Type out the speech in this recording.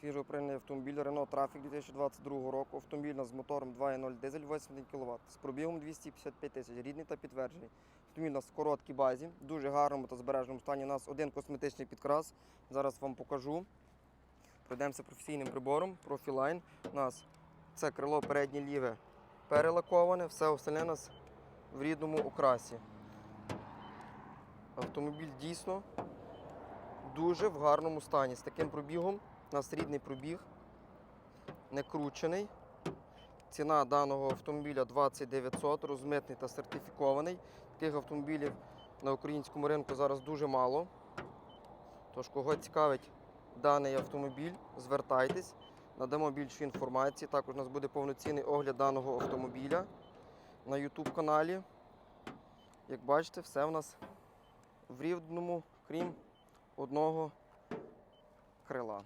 Свіжо прийняний автомобіль Renault Traffic 2022 року. Автомобіль нас з мотором 2.0 дизель 80 кВт з пробігом 255 тисяч, рідний та підтверджений. Автомобіль у нас в короткій базі, в дуже гарному та збереженому стані. У нас один косметичний підкрас. Зараз вам покажу. Пройдемося професійним прибором. Profiline. У нас це крило переднє ліве перелаковане, все остальне у нас в рідному окрасі. Автомобіль дійсно дуже в гарному стані. З таким пробігом у нас рідний пробіг, не кручений. Ціна даного автомобіля 2900, розмитний та сертифікований. Таких автомобілів на українському ринку зараз дуже мало. Тож, кого цікавить даний автомобіль, звертайтесь, надамо більше інформації. Також у нас буде повноцінний огляд даного автомобіля на YouTube каналі. Як бачите, все в нас в рівному, крім одного крила.